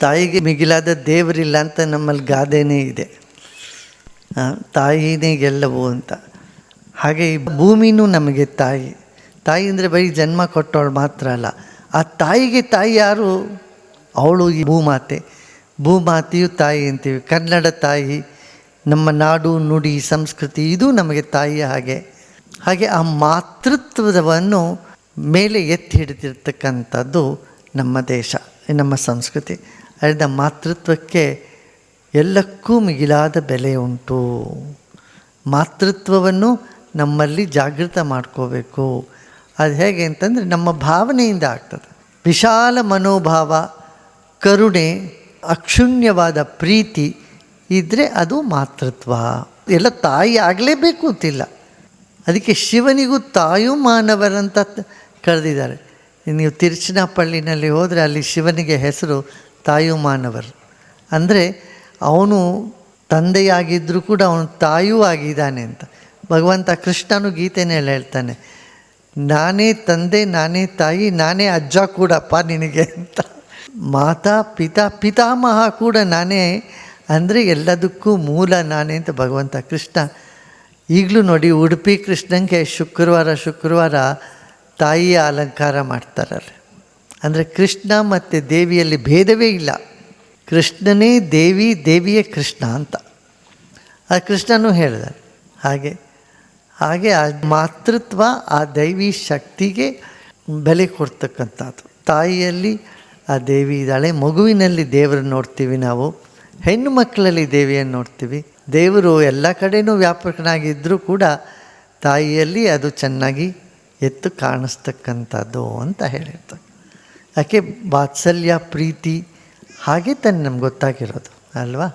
ತಾಯಿಗೆ ಮಿಗಿಲಾದ ದೇವರಿಲ್ಲ ಅಂತ ನಮ್ಮಲ್ಲಿ ಗಾದೆನೇ ಇದೆ. ತಾಯಿನೇ ಗೆಲ್ಲವು ಅಂತ. ಹಾಗೆ ಈ ಭೂಮಿನೂ ನಮಗೆ ತಾಯಿ. ತಾಯಿ ಅಂದರೆ ಬರೀ ಜನ್ಮ ಕೊಟ್ಟವಳು ಮಾತ್ರ ಅಲ್ಲ. ಆ ತಾಯಿಗೆ ತಾಯಿ ಯಾರು? ಅವಳು ಈ ಭೂಮಾತೆ. ಭೂಮಾತೆಯು ತಾಯಿ ಅಂತೀವಿ. ಕನ್ನಡ ತಾಯಿ, ನಮ್ಮ ನಾಡು, ನುಡಿ, ಸಂಸ್ಕೃತಿ ಇದು ನಮಗೆ ತಾಯಿಯ ಹಾಗೆ. ಹಾಗೆ ಆ ಮಾತೃತ್ವವನ್ನು ಮೇಲೆ ಎತ್ತಿ ಹಿಡಿದಿರ್ತಕ್ಕಂಥದ್ದು ನಮ್ಮ ದೇಶ, ನಮ್ಮ ಸಂಸ್ಕೃತಿ. ಅದರಿಂದ ಮಾತೃತ್ವಕ್ಕೆ ಎಲ್ಲಕ್ಕೂ ಮಿಗಿಲಾದ ಬೆಲೆ ಉಂಟು. ಮಾತೃತ್ವವನ್ನು ನಮ್ಮಲ್ಲಿ ಜಾಗೃತ ಮಾಡ್ಕೋಬೇಕು. ಅದು ಹೇಗೆ ಅಂತಂದರೆ ನಮ್ಮ ಭಾವನೆಯಿಂದ ಆಗ್ತದೆ. ವಿಶಾಲ ಮನೋಭಾವ, ಕರುಣೆ, ಅಕ್ಷುಣ್ಯವಾದ ಪ್ರೀತಿ ಇದ್ದರೆ ಅದು ಮಾತೃತ್ವ. ಎಲ್ಲ ತಾಯಿ ಆಗಲೇಬೇಕು ಅಂತಿಲ್ಲ. ಅದಕ್ಕೆ ಶಿವನಿಗೂ ತಾಯೂ ಮಾನವರಂತ ಕರೆದಿದ್ದಾರೆ. ನೀವು ತಿರುಚನಾಪಳ್ಳಿನಲ್ಲಿ ಹೋದರೆ ಅಲ್ಲಿ ಶಿವನಿಗೆ ಹೆಸರು ತಾಯೂ ಮಾನವರು ಅಂದರೆ ಅವನು ತಂದೆಯಾಗಿದ್ದರೂ ಕೂಡ ಅವನು ತಾಯೂ ಆಗಿದ್ದಾನೆ ಅಂತ. ಭಗವಂತ ಕೃಷ್ಣನು ಗೀತೆನಲ್ಲಿ ಹೇಳ್ತಾನೆ, ನಾನೇ ತಂದೆ, ನಾನೇ ತಾಯಿ, ನಾನೇ ಅಜ್ಜ ಕೂಡಪ್ಪ ನಿನಗೆ ಅಂತ. ಮಾತಾ, ಪಿತಾ, ಪಿತಾಮಹ ಕೂಡ ನಾನೇ, ಅಂದರೆ ಎಲ್ಲದಕ್ಕೂ ಮೂಲ ನಾನೇ ಅಂತ ಭಗವಂತ ಕೃಷ್ಣ. ಈಗಲೂ ನೋಡಿ ಉಡುಪಿ ಕೃಷ್ಣಂಗೆ ಶುಕ್ರವಾರ ಶುಕ್ರವಾರ ತಾಯಿಯ ಅಲಂಕಾರ ಮಾಡ್ತಾರಲ್ಲ. ಅಂದರೆ ಕೃಷ್ಣ ಮತ್ತು ದೇವಿಯಲ್ಲಿ ಭೇದವೇ ಇಲ್ಲ. ಕೃಷ್ಣನೇ ದೇವಿ, ದೇವಿಯೇ ಕೃಷ್ಣ ಅಂತ. ಆ ಕೃಷ್ಣನೂ ಹೇಳಿದ ಹಾಗೆ ಹಾಗೆ ಆ ಮಾತೃತ್ವ, ಆ ದೈವಿ ಶಕ್ತಿಗೆ ಬೆಲೆ ಕೊಡ್ತಕ್ಕಂಥದ್ದು. ತಾಯಿಯಲ್ಲಿ ಆ ದೇವಿ ಇದ್ದಾಳೆ, ಮಗುವಿನಲ್ಲಿ ದೇವರನ್ನು ನೋಡ್ತೀವಿ ನಾವು, ಹೆಣ್ಣು ಮಕ್ಕಳಲ್ಲಿ ದೇವಿಯನ್ನು ನೋಡ್ತೀವಿ. ದೇವರು ಎಲ್ಲ ಕಡೆಯೂ ವ್ಯಾಪಕನಾಗಿದ್ದರೂ ಕೂಡ ತಾಯಿಯಲ್ಲಿ ಅದು ಚೆನ್ನಾಗಿ ಎತ್ತು ಕಾಣಿಸ್ತಕ್ಕಂಥದ್ದು ಅಂತ ಹೇಳಿರ್ತಾರೆ ಯಾಕೆ ವಾತ್ಸಲ್ಯ ಪ್ರೀತಿ ಹಾಗೆ ತಾನೆ ನಮ್ಗೆ ಗೊತ್ತಾಗಿರೋದು ಅಲ್ವಾ?